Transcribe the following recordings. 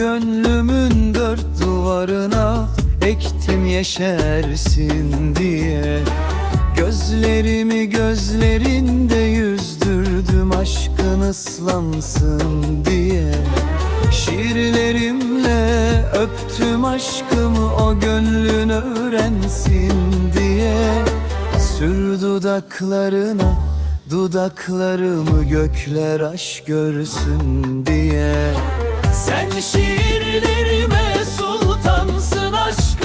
gönlümün dört duvarına Ektim yeşersin diye. Gözlerimi gözlerinde yüzdürdüm aşkın ıslansın diye. Şiirlerimle öptüm aşkımı o gönlün öğrensin diye. Sür dudaklarına dudaklarımı gökler aşk görsün diye. Sen şiirlerime sultansın aşk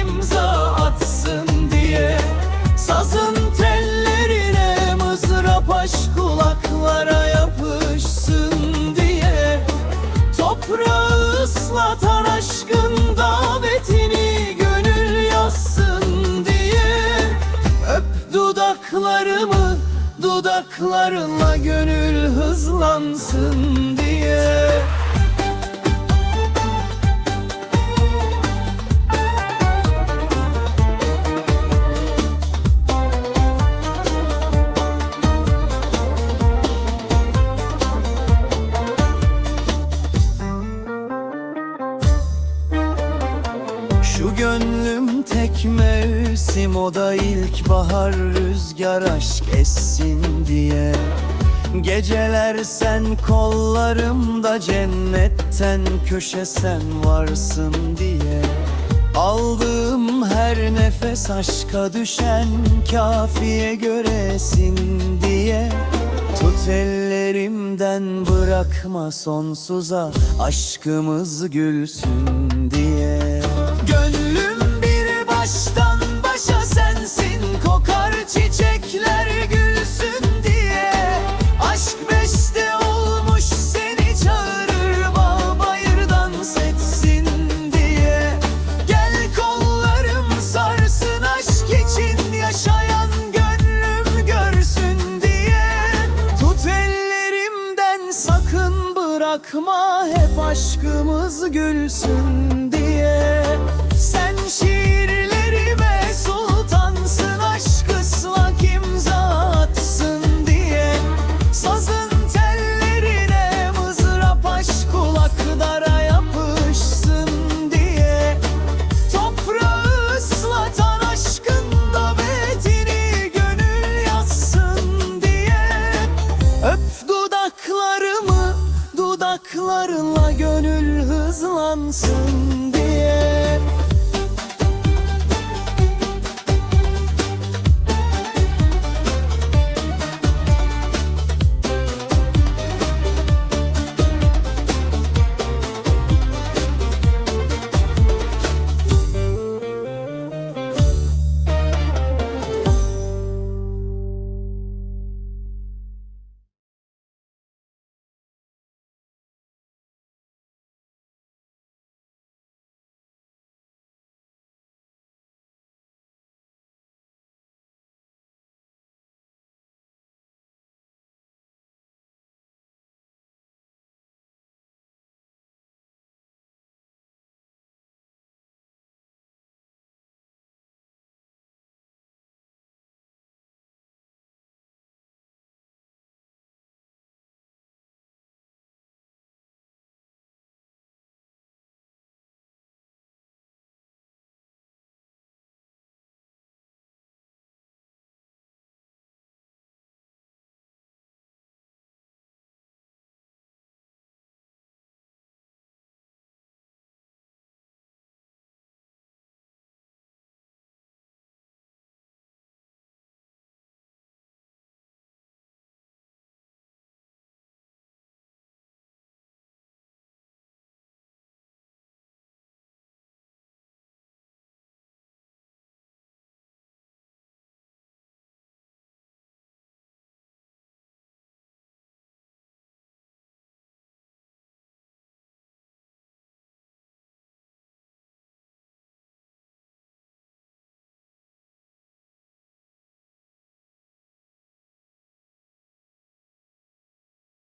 imza atsın diye. Sazın tellerine mızrap kulaklara yapışsın diye. Toprağı ıslatan aşkın davetini gönül yazsın diye. Öp dudaklarımı dudaklarınla gönül hızlansın diye mevsim o da ilkbahar rüzgar aşk essin diye. Geceler sen kollarımda cennetten köşe sen varsın diye. Aldığım her nefes aşka düşen kafiye göresin diye. Tut ellerimden bırakma sonsuza aşkımız gülsün diye bakma hep aşkımız gülsün diye. Sen şimdi